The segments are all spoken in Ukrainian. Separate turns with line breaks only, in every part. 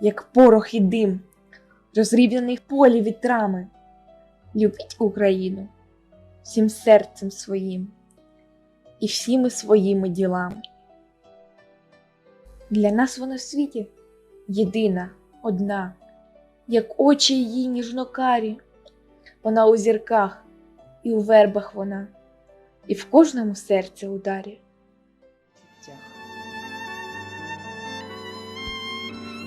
як порох і дим, розрівняний полі вітрами. Любіть Україну всім серцем своїм і всіми своїми ділами. Для нас вона в світі єдина, одна, як очі її ніжнокарі, вона у зірках і у вербах вона, і в кожному серці ударі.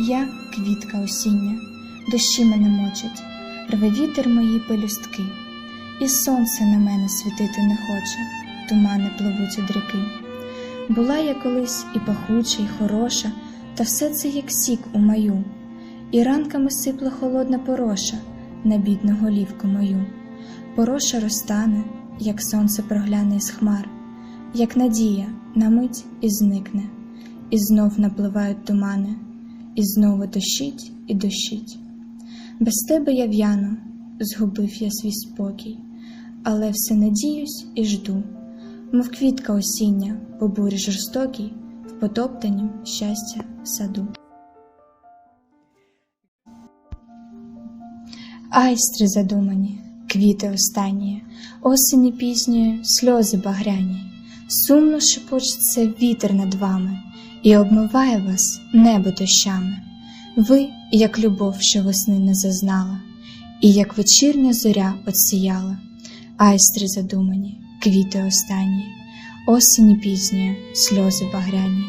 Я квітка осіння, дощі мене мочать, рве вітер мої пелюстки, і сонце на мене світити не хоче, тумани пливуть од ріки. Була я колись і пахуча, і хороша, та все це як сік у мою, і ранками сипла холодна пороша на бідну голівку мою. Пороша розтане, як сонце прогляне із хмар, як надія на мить і зникне, і знов напливають тумани і знову дощить і дощить. Без тебе я в'яну, згубив я свій спокій, але все надіюсь і жду, мов квітка осіння по бурі жорстокій, в потоптанім щастя саду. Айстри задумані, квіти останні, осені пізньої, сльози багряні, сумно шепочеться вітер над вами і обмиває вас небо дощами. Ви, як любов, що весни не зазнала, і як вечірня зоря отсіяла, айстри задумані, квіти останні, осені пізньої, сльози багряні.